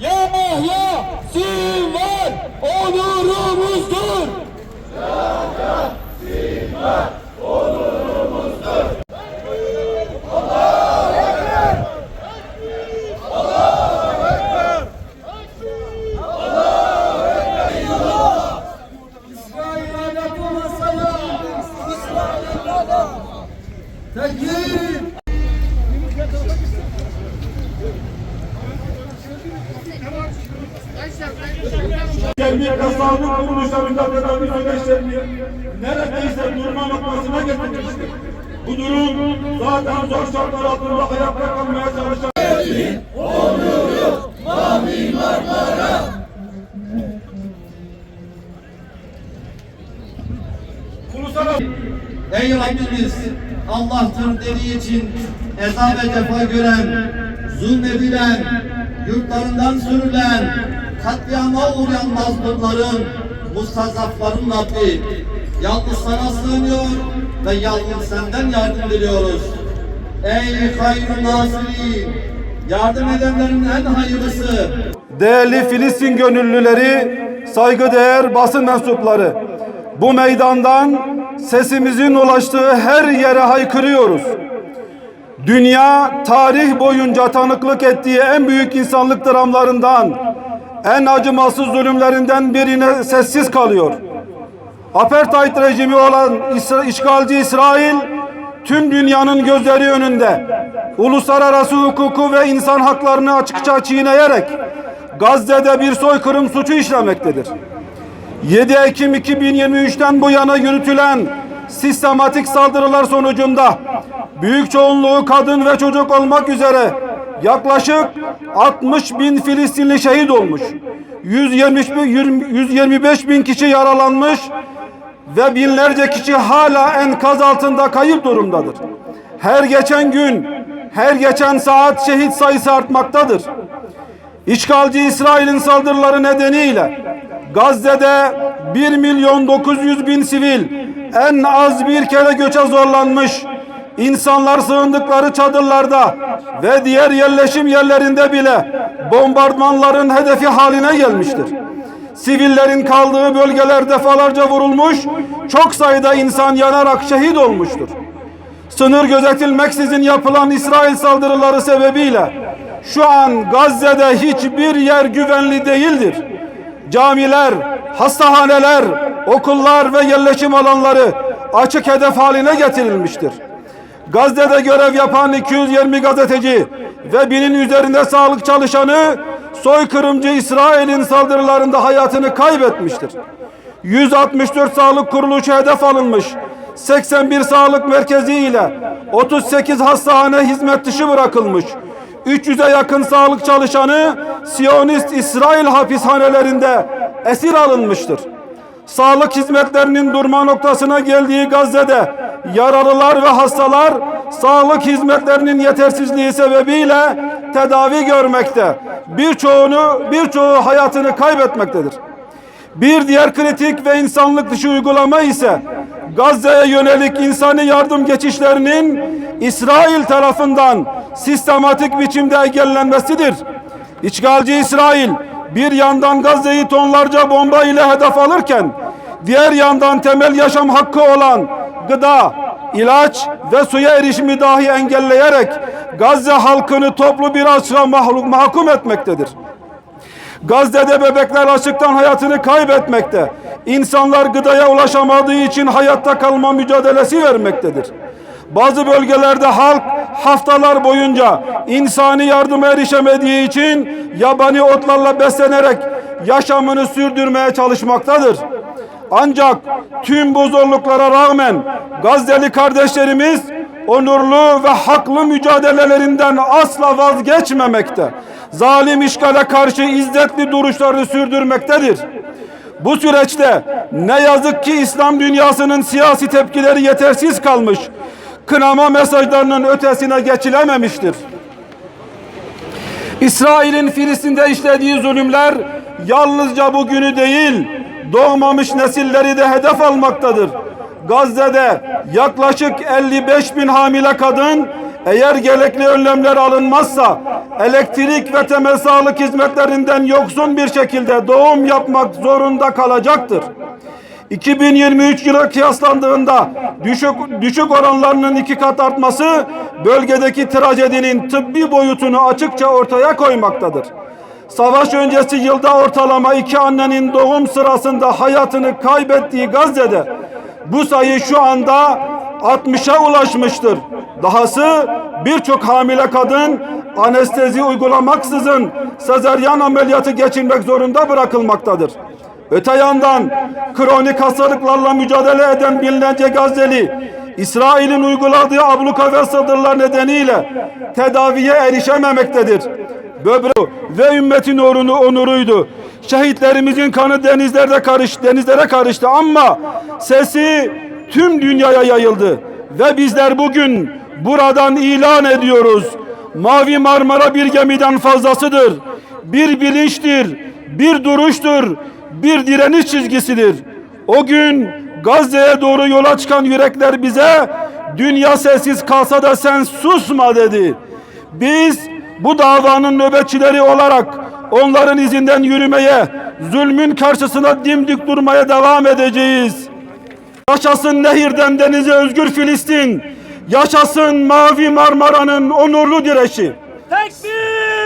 Yahya Sümer Onur'u. Cemiyet ve sağlık kuruluşlarında tedavi süreçlerini neredeyse durma noktasına getirmiştir. Bu durum zaten zor şartlar altında hayatta kalmaya çalışan Ey Rabbimiz Allah'tır dediği için eza ve cefa gören, zulmedilen, yurtlarından sürülen, katliama uğrayan mazlumların, mustazafların Rabbi, yalnız sana sığınıyor ve yalnız senden yardım diliyoruz. Ey hayrun nasirin, yardım edenlerin en hayırlısı, Değerli Filistin gönüllüleri, saygıdeğer basın mensupları, bu meydandan sesimizin ulaştığı her yere haykırıyoruz. Dünya tarih boyunca tanıklık ettiği en büyük insanlık dramlarından, en acımasız zulümlerinden birine sessiz kalıyor. Apartheid rejimi olan işgalci İsrail tüm dünyanın gözleri önünde uluslararası hukuku ve insan haklarını açıkça çiğneyerek Gazze'de bir soykırım suçu işlemektedir. 7 Ekim 2023'ten bu yana yürütülen sistematik saldırılar sonucunda büyük çoğunluğu kadın ve çocuk olmak üzere yaklaşık 60 bin Filistinli şehit olmuş. 170 bin, 125 bin kişi yaralanmış ve binlerce kişi hala enkaz altında kayıp durumdadır. Her geçen gün, her geçen saat şehit sayısı artmaktadır. İşgalci İsrail'in saldırıları nedeniyle Gazze'de 1 milyon 900 bin sivil en az bir kere göçe zorlanmış. İnsanlar sığındıkları çadırlarda ve diğer yerleşim yerlerinde bile bombardımanların hedefi haline gelmiştir. Sivillerin kaldığı bölgeler defalarca vurulmuş, çok sayıda insan yanarak şehit olmuştur. Sınır gözetilmeksizin yapılan İsrail saldırıları sebebiyle şu an Gazze'de hiçbir yer güvenli değildir. Camiler, hastahaneler, okullar ve yerleşim alanları açık hedef haline getirilmiştir. Gazze'de görev yapan 220 gazeteci ve binin üzerinde sağlık çalışanı soykırımcı İsrail'in saldırılarında hayatını kaybetmiştir. 164 sağlık kuruluşu hedef alınmış. 81 sağlık merkezi ile 38 hastane hizmet dışı bırakılmış. 300'e yakın sağlık çalışanı Siyonist İsrail hapishanelerinde esir alınmıştır. Sağlık hizmetlerinin durma noktasına geldiği Gazze'de yaralılar ve hastalar sağlık hizmetlerinin yetersizliği sebebiyle tedavi görmekte. Birçoğunu birçoğu hayatını kaybetmektedir. Bir diğer kritik ve insanlık dışı uygulama ise Gazze'ye yönelik insani yardım geçişlerinin İsrail tarafından sistematik biçimde engellenmesidir. İşgalci İsrail bir yandan Gazze'yi tonlarca bomba ile hedef alırken diğer yandan temel yaşam hakkı olan gıda, ilaç ve suya erişimi dahi engelleyerek Gazze halkını toplu bir açlığa mahkum etmektedir. Gazze'de bebekler açlıktan hayatını kaybetmekte. İnsanlar gıdaya ulaşamadığı için hayatta kalma mücadelesi vermektedir. Bazı bölgelerde halk haftalar boyunca insani yardıma erişemediği için yabani otlarla beslenerek yaşamını sürdürmeye çalışmaktadır. Ancak tüm bu zorluklara rağmen Gazze'li kardeşlerimiz onurlu ve haklı mücadelelerinden asla vazgeçmemekte. Zalim işgale karşı izzetli duruşlarını sürdürmektedir. Bu süreçte ne yazık ki İslam dünyasının siyasi tepkileri yetersiz kalmış. Kınama mesajlarının ötesine geçilememiştir. İsrail'in Filistin'de işlediği zulümler yalnızca bugünü değil, doğmamış nesilleri de hedef almaktadır. Gazze'de yaklaşık 55 bin hamile kadın eğer gerekli önlemler alınmazsa elektrik ve temel sağlık hizmetlerinden yoksun bir şekilde doğum yapmak zorunda kalacaktır. 2023 yıla kıyaslandığında düşük, düşük oranlarının iki kat artması bölgedeki trajedinin tıbbi boyutunu açıkça ortaya koymaktadır. Savaş öncesi yılda ortalama iki annenin doğum sırasında hayatını kaybettiği Gazze'de bu sayı şu anda 60'a ulaşmıştır. Dahası birçok hamile kadın anestezi uygulamaksızın sezaryen ameliyatı geçirmek zorunda bırakılmaktadır. Öte yandan kronik hastalıklarla mücadele eden binlerce Gazze'li İsrail'in uyguladığı abluka ve saldırılar nedeniyle tedaviye erişememektedir. Böbreği ve ümmetin onuru, onuruydu. Şehitlerimizin kanı denizlerde karış, denizlere karıştı ama sesi tüm dünyaya yayıldı. Ve bizler bugün buradan ilan ediyoruz. Mavi Marmara bir gemiden fazlasıdır. Bir bilinçtir, bir duruştur, bir direniş çizgisidir. O gün Gazze'ye doğru yola çıkan yürekler bize dünya sessiz kalsa da sen susma dedi. Biz bu davanın nöbetçileri olarak onların izinden yürümeye, zulmün karşısına dimdik durmaya devam edeceğiz. Yaşasın nehirden denize özgür Filistin. Yaşasın Mavi Marmara'nın onurlu direşi. Tekbir!